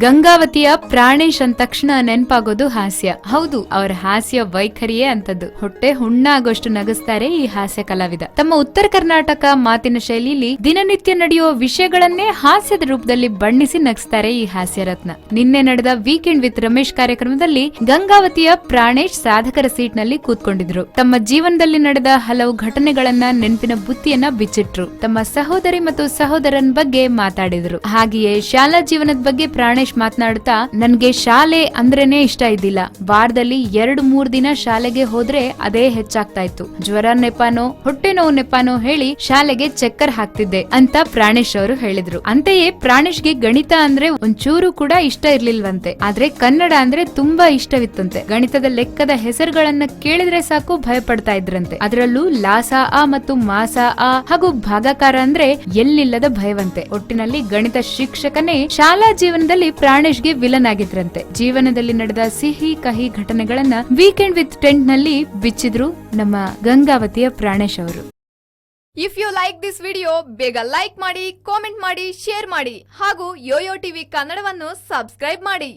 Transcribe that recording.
ಗಂಗಾವತಿಯ ಪ್ರಾಣೇಶ್ ಅಂದ ತಕ್ಷಣ ನೆನಪಾಗೋದು ಹಾಸ್ಯ. ಹೌದು, ಅವರ ಹಾಸ್ಯ ವೈಖರಿಯೇ ಅಂತದ್ದು ಹೊಟ್ಟೆ ಹುಣ್ಣಾಗೋಷ್ಟು ನಗಿಸ್ತಾರೆ ಈ ಹಾಸ್ಯ ಕಲಾವಿದ. ತಮ್ಮ ಉತ್ತರ ಕರ್ನಾಟಕ ಮಾತಿನ ಶೈಲಿಯಲ್ಲಿ ದಿನನಿತ್ಯ ನಡೆಯುವ ವಿಷಯಗಳನ್ನೇ ಹಾಸ್ಯದ ರೂಪದಲ್ಲಿ ಬಣ್ಣಿಸಿ ನಗಿಸ್ತಾರೆ ಈ ಹಾಸ್ಯ ರತ್ನ. ನಿನ್ನೆ ನಡೆದ ವೀಕೆಂಡ್ ವಿತ್ ರಮೇಶ್ ಕಾರ್ಯಕ್ರಮದಲ್ಲಿ ಗಂಗಾವತಿಯ ಪ್ರಾಣೇಶ್ ಸಾಧಕರ ಸೀಟ್ನಲ್ಲಿ ಕೂತ್ಕೊಂಡಿದ್ರು. ತಮ್ಮ ಜೀವನದಲ್ಲಿ ನಡೆದ ಹಲವು ಘಟನೆಗಳನ್ನ ನೆನಪಿನ ಬುತ್ತಿಯನ್ನ ಬಿಚ್ಚಿಟ್ರು. ತಮ್ಮ ಸಹೋದರಿ ಮತ್ತು ಸಹೋದರನ್ ಬಗ್ಗೆ ಮಾತಾಡಿದ್ರು. ಹಾಗೆಯೇ ಶಾಲಾ ಜೀವನದ ಬಗ್ಗೆ ಪ್ರಾಣೇಶ್ ಮಾತನಾಡುತ್ತಾ, ನನ್ಗೆ ಶಾಲೆ ಅಂದ್ರೇನೆ ಇಷ್ಟ ಇದ್ದಿಲ್ಲ. ವಾರದಲ್ಲಿ ಎರಡು ಮೂರ್ ದಿನ ಶಾಲೆಗೆ ಹೋದ್ರೆ ಅದೇ ಹೆಚ್ಚಾಗ್ತಾ ಇತ್ತು ಜ್ವರ ನೆಪಾನೋ, ಹೊಟ್ಟೆ ನೋವು ನೆಪಾನೋ ಹೇಳಿ ಶಾಲೆಗೆ ಚಕ್ಕರ್ ಹಾಕ್ತಿದ್ದೆ ಅಂತ ಪ್ರಾಣೇಶ್ ಅವರು ಹೇಳಿದ್ರು. ಅಂತೆಯೇ ಪ್ರಾಣೇಶ್ಗೆ ಗಣಿತ ಅಂದ್ರೆ ಒಂಚೂರು ಕೂಡ ಇಷ್ಟ ಇರ್ಲಿಲ್ವಂತೆ. ಆದ್ರೆ ಕನ್ನಡ ಅಂದ್ರೆ ತುಂಬಾ ಇಷ್ಟವಿತ್ತಂತೆ. ಗಣಿತದ ಲೆಕ್ಕದ ಹೆಸರುಗಳನ್ನ ಕೇಳಿದ್ರೆ ಸಾಕು ಭಯ ಪಡ್ತಾ ಇದ್ರಂತೆ. ಅದರಲ್ಲೂ ಲಾಸ ಆ ಮತ್ತು ಮಾಸ ಆ ಹಾಗೂ ಭಾಗಾಕಾರ ಅಂದ್ರೆ ಎಲ್ಲಿಲ್ಲದ ಭಯವಂತೆ. ಒಟ್ಟಿನಲ್ಲಿ ಗಣಿತ ಶಿಕ್ಷಕನೇ ಶಾಲಾ ಜೀವನದಲ್ಲಿ ಪ್ರಾಣೇಶ್ಗೆ ವಿಲನ್ ಆಗಿದ್ರಂತೆ. ಜೀವನದಲ್ಲಿ ನಡೆದ ಸಿಹಿ ಕಹಿ ಘಟನೆಗಳನ್ನ ವೀಕೆಂಡ್ ವಿತ್ ಟೆಂಟ್ನಲ್ಲಿ ಬಿಚ್ಚಿದ್ರು ನಮ್ಮ ಗಂಗಾವತಿಯ ಪ್ರಾಣೇಶ್ ಅವರು. If you like this video ಬೇಗ ಲೈಕ್ ಮಾಡಿ ಕಾಮೆಂಟ್ ಮಾಡಿ ಶೇರ್ ಮಾಡಿ ಹಾಗೂ ಯೋಯೋ ಟಿವಿ ಕನ್ನಡವನ್ನು ಸಬ್ಸ್ಕ್ರೈಬ್ ಮಾಡಿ.